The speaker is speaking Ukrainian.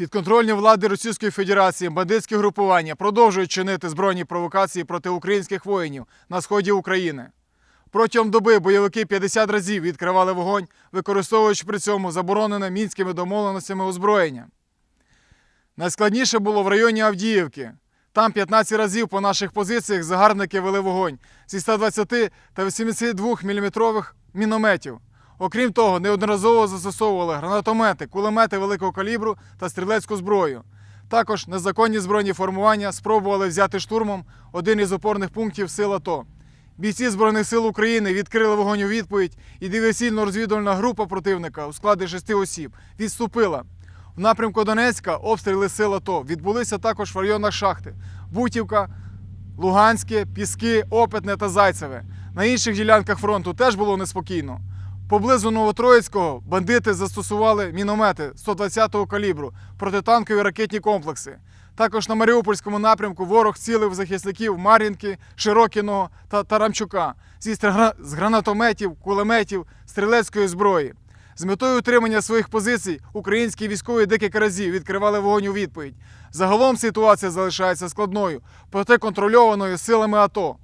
Підконтрольні влади Російської Федерації бандитські групування продовжують чинити збройні провокації проти українських воїнів на сході України. Протягом доби бойовики 50 разів відкривали вогонь, використовуючи при цьому заборонене мінськими домовленостями озброєння. Найскладніше було в районі Авдіївки. Там 15 разів по наших позиціях загарбники вели вогонь зі 120 та 82 мм мінометів. Окрім того, неодноразово застосовували гранатомети, кулемети великого калібру та стрілецьку зброю. Також незаконні збройні формування спробували взяти штурмом один із опорних пунктів сил АТО. Бійці Збройних сил України відкрили вогонь у відповідь, і диверсійно-розвідувальна група противника у складі шести осіб відступила. В напрямку Донецька обстріли сил АТО відбулися також в районах шахти Бутівка, Луганське, Піски, Опитне та Зайцеве. На інших ділянках фронту теж було неспокійно. Поблизу Новотроїцького бандити застосували міномети 120-го калібру, протитанкові ракетні комплекси. Також на Маріупольському напрямку ворог цілив захисників Мар'їнки, Широкіного та Тарамчука зі з гранатометів, кулеметів, стрілецької зброї. З метою утримання своїх позицій українські військові декілька разів відкривали вогонь у відповідь. Загалом ситуація залишається складною, проте контрольованою силами АТО.